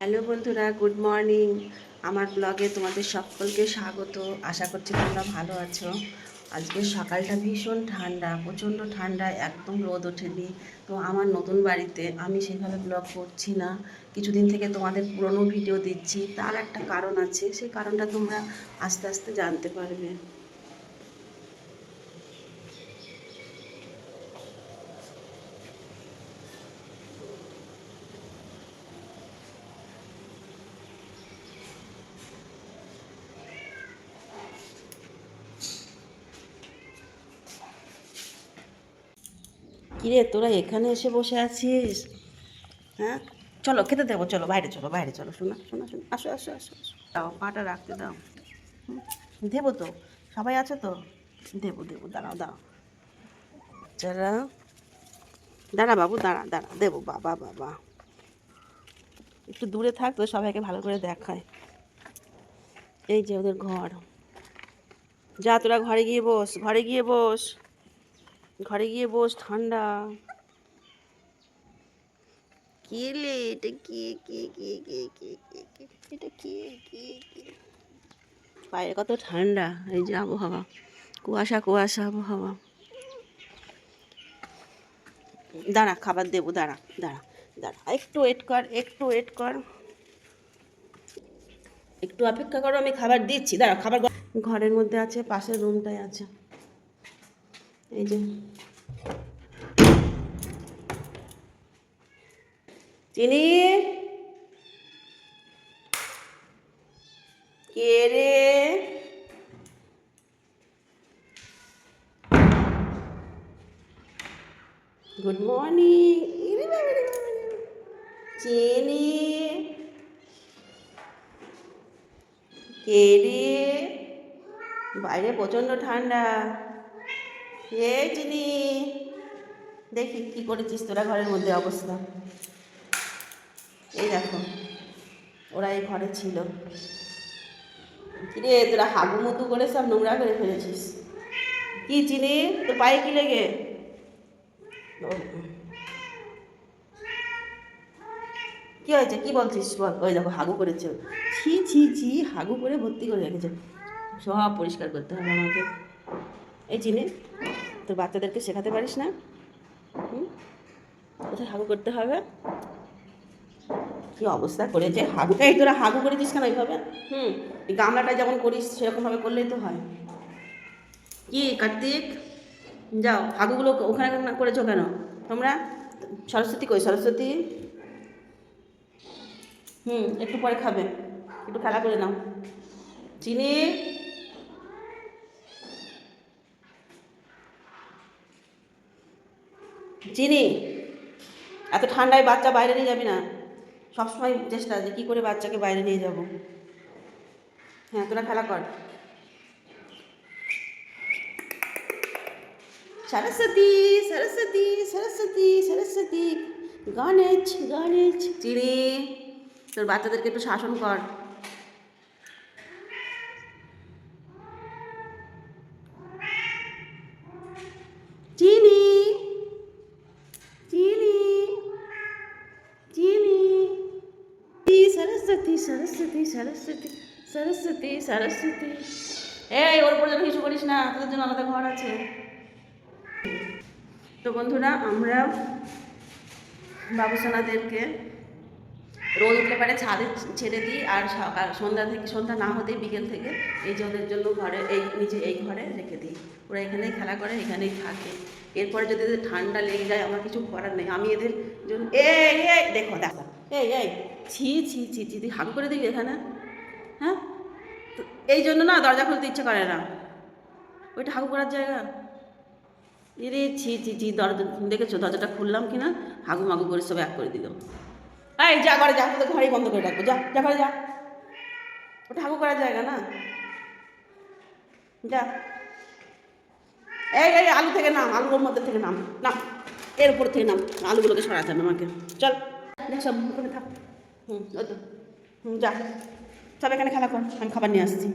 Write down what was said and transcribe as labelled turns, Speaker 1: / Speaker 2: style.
Speaker 1: Hello বন্ধুরা, good morning. আমার ব্লগে তোমাদের সকলকে স্বাগত। আশা করছি তোমরা ভালো আছো। আজকে সকালটা ভীষণ ঠান্ডা, প্রচণ্ড ঠান্ডা, একদম রোদ ওঠেনি। তো আমার নতুন বাড়িতে আমি সেইভাবে ব্লগ করছি না। কিছুদিন থেকে তোমাদের পুরনো ভিডিও দিচ্ছি। তার একটা কারণ আছে, সেই কারণটা তোমরা আস্তে আস্তে জানতে পারবে। কিরে, তোরা এখানে এসে বসে আছিস? হ্যাঁ? চলো, খেতে দেবো, চলো, বাইরে চলো বাইরে চলো, শোনা শোনা শোনা, আসো আসো আসো আসো। দাও, পাটা রাখতে দাও। দেবো তো, সবাই আছে তো? দেবো দেবো, দাঁড়াও দাঁড়াও। যারা, দাঁড়া বাবু, দাঁড়া দাঁড়া, দেবো বাবা বাবা একটু দূরে থাক, তো সবাইকে ভালো করে দেখায়। এই যে ওদের ঘর। যা, তোরা ঘরে গিয়ে বস, ঘরে গিয়ে বস। ঘরে গিয়ে বস, ঠান্ডা। কে লে? এটা কে? কে? কে? কে? কে? কে? কে? এটা কে? কে? কে? বাইরে কত ঠান্ডা, এই যে আবহাওয়া। কুয়াশা কুয়াশা আবহাওয়া। দাঁড়া, খাবার দেবো, দাঁড়া দাঁড়া দাঁড়া। একটু ওয়েট কর, একটু ওয়েট কর। একটু অপেক্ষা করো, আমি খাবার দিচ্ছি। দাঁড়া খাবার ঘরের মধ্যে আছে, পাশের রুমটায় আছে। এই চিনি? কে গুড মর্নিং চিনি? কে বাইরে প্রচণ্ড ঠান্ডা। এই চিনি দেখি কি করেছিস তোরা ঘরের মধ্যে অবস্থা। এই দেখো, ওরা এই ঘরে ছিল। কিরে, তোরা হাগু মতো করে সব নোংরা করে ফেলেছিস। কি চিনি তোর পায়ে কি লেগে? কি হয়েছে? কি বলছিস বল? ওই দেখো, হাগু করেছে। ছি ছি ছি, হাগু করে ভর্তি করে রেখেছে। সব পরিষ্কার করতে হবে আমাকে। এই চিনি তোর বাচ্চাদেরকে শেখাতে পারিস না। হুম, কোথায় হাগু করতে হবে? কি অবস্থা করেছে? হাগুটা এই তোরা হাগু করেছিস কেন এইভাবে? হুম, এই গামলাটা যেমন করিস, সেরকমভাবে করলেই তো হয়। কি কার্তিক? যাও, হাগুগুলো ওখানে করেছ কেন? তোমরা? সরস্বতী কই? সরস্বতী? হুম, একটু পরে খাবে। একটু খেলা করে নাও। চিনি? চিনি এত ঠান্ডায় বাচ্চা বাইরে নিয়ে যাবি না। সবসময় চেষ্টা যে কী করে বাচ্চাকে বাইরে নিয়ে যাব? হ্যাঁ তোরা খেলা কর। সরস্বতী সরস্বতী সরস্বতী সরস্বতী, গণেশ গণেশ চিনি তোর বাচ্চাদেরকে একটু শাসন কর চিনি চিনি চিনি সরস্বতী সরস্বতী সরস্বতী সরস্বতী। এই, ওর উপর যেন কিছু করিস না, তোদের জন্য আলাদা ঘর আছে। তো বন্ধুরা, আমরা বাবুসোনাদেরকে রোদ উঠলে পারে ছাদে ছেড়ে দিই, আর সকাল সন্ধ্যা থেকে সন্ধ্যা না হতেই বিকেল থেকে এই যে ওদের জন্য ঘরে এই নিচে এই ঘরে রেখে দিই। ওরা এখানেই খেলা করে, এখানেই থাকে। এরপরে যদি ঠান্ডা লেগে যায়, আমার কিছু করার নেই। আমি এদের জন্য এই, দেখো দেখো। এই এই ছি ছি ছি ছি, তুই হাগু করে দিবি এখানে? হ্যাঁ? তো এই জন্য না দরজা খুলতে ইচ্ছে করে না। ওইটা হাগু করার জায়গা। এরে ছি ছি ছি, দরজা, দেখেছ? দরজাটা খুললাম কি না হাগু মাগু করে সব এক করে দিল। এই, যা ঘরে যা তোদের ঘরেই বন্ধ করে রাখব। যা যা ঘরে যা। ওটা হাগু করার জায়গা না? যা। এই এই, আলু থেকে নাম, আলুর মধ্যে থেকে নাম। না এর উপর থেকে নাম। আলুগুলোকে সরাতে হবে আমাকে। চল। দেখ সব ওখানে থাক। তো হুম যা। সব এখানে খেলা কর আমি খাবার নিয়ে আসছি।